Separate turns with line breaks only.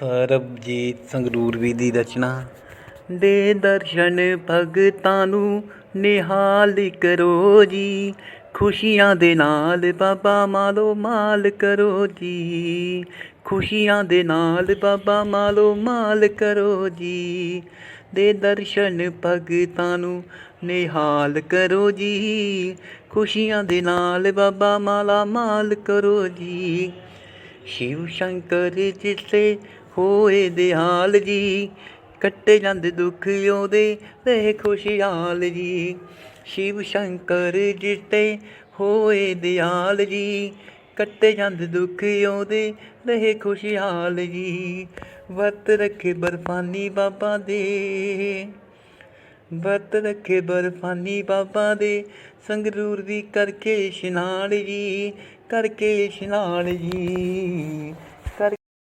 ਸਰਬਜੀਤ ਸੰਗਰੂਰਵੀ ਦੀ ਰਚਨਾ। ਦੇ ਦਰਸ਼ਨ ਭਗਤਾਂ ਨੂੰ ਨਿਹਾਲ ਕਰੋ ਜੀ। ਖੁਸ਼ੀਆਂ ਦੇ ਨਾਲ ਬਾਬਾ ਮਾਲੋ ਮਾਲ ਕਰੋ ਜੀ। ਖੁਸ਼ੀਆਂ ਦੇ ਨਾਲ ਬਾਬਾ ਮਾਲੋ ਮਾਲ ਕਰੋ ਜੀ। ਦੇ ਦਰਸ਼ਨ ਭਗਤਾਂ ਨੂੰ ਨਿਹਾਲ ਕਰੋ ਜੀ। ਖੁਸ਼ੀਆਂ ਦੇ ਨਾਲ ਬਾਬਾ ਮਾਲਾ ਮਾਲ ਕਰੋ ਜੀ। ਸ਼ਿਵ ਸ਼ੰਕਰ ਜਿਸੇ ਹੋਏ ਦਿਹਾਲ ਜੀ। ਕੱਟੇ ਜਾਂਦੇ ਦੁੱਖ ਉਹਦੇ ਰਹੇ ਖੁਸ਼ਹਾਲ ਜੀ। ਸ਼ਿਵ ਸ਼ੰਕਰ ਜਿਤੇ ਹੋਏ ਦਿਆਲ ਜੀ। ਕੱਟੇ ਜਾਂਦੇ ਦੁੱਖ ਉਹਦੇ ਰਹੇ ਖੁਸ਼ਹਾਲ ਜੀ। ਵਰਤ ਰੱਖੇ ਬਰਫਾਨੀ ਬਾਬਾ ਦੇ। ਵਰਤ ਰੱਖੇ ਬਰਫਾਨੀ ਬਾਬਾ ਦੇ। ਸੰਗਰੂਰ ਦੀ ਕਰਕੇ ਇਸ਼ਨਾਨ ਜੀ, ਕਰਕੇ ਇਸ਼ਨਾਨ ਜੀ।